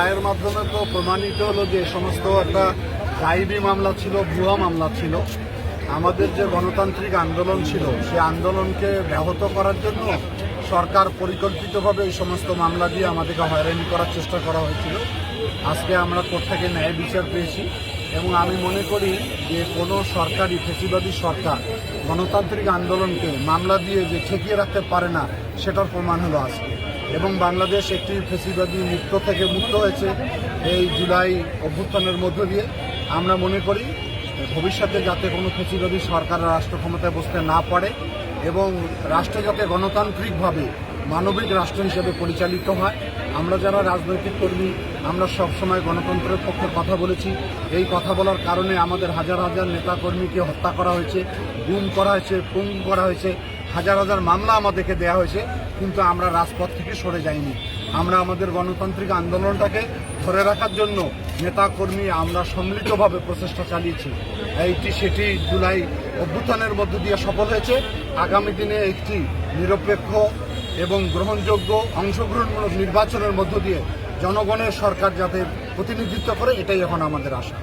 রায়ের মাধ্যমে তো প্রমাণিত হলো যে সমস্ত একটা গাইবি মামলা ছিল, ভুয়া মামলা ছিল। আমাদের যে গণতান্ত্রিক আন্দোলন ছিল, সে আন্দোলনকে ব্যাহত করার জন্য সরকার পরিকল্পিতভাবে এই সমস্ত মামলা দিয়ে আমাদেরকে হয়রানি করার চেষ্টা করা হয়েছিল। আজকে আমরা কোর্ট থেকে ন্যায় বিচার পেয়েছি। এবং আমি মনে করি যে কোনো সরকারি, ফেসিবাদী সরকার গণতান্ত্রিক আন্দোলনকে মামলা দিয়ে যে ঠেকিয়ে রাখতে পারে না, সেটার প্রমাণ হলো আজকে। এবং বাংলাদেশ একটি ফেসিবাদী মুক্ত থেকে মুক্ত হয়েছে এই জুলাই অভ্যুত্থানের মধ্য দিয়ে। আমরা মনে করি ভবিষ্যতে যাতে কোনো ফেসিবাদী সরকার রাষ্ট্র ক্ষমতায় বসতে না পারে এবং রাষ্ট্র যাতে গণতান্ত্রিকভাবে মানবিক রাষ্ট্র হিসেবে পরিচালিত হয়। আমরা যারা রাজনৈতিক কর্মী, আমরা সবসময় গণতন্ত্রের পক্ষে কথা বলেছি। এই কথা বলার কারণে আমাদের হাজার হাজার নেতাকর্মীকে হত্যা করা হয়েছে, গুম করা হয়েছে পঙ্গু করা হয়েছে। হাজার হাজার মামলা আমাদেরকে দেওয়া হয়েছে, কিন্তু আমরা রাজপথ থেকে সরে যাইনি। আমরা আমাদের গণতান্ত্রিক আন্দোলনটাকে ধরে রাখার জন্য নেতাকর্মী আমরা সম্মিলিতভাবে প্রচেষ্টা চালিয়েছি। এইটি সেটি জুলাই অভ্যুত্থানের মধ্য দিয়ে সফল হয়েছে। আগামী দিনে একটি নিরপেক্ষ এবং গ্রহণযোগ্য অংশগ্রহণমূলক নির্বাচনের মধ্য দিয়ে জনগণের সরকার যাতে প্রতিনিধিত্ব করে, এটাই এখন আমাদের আশা।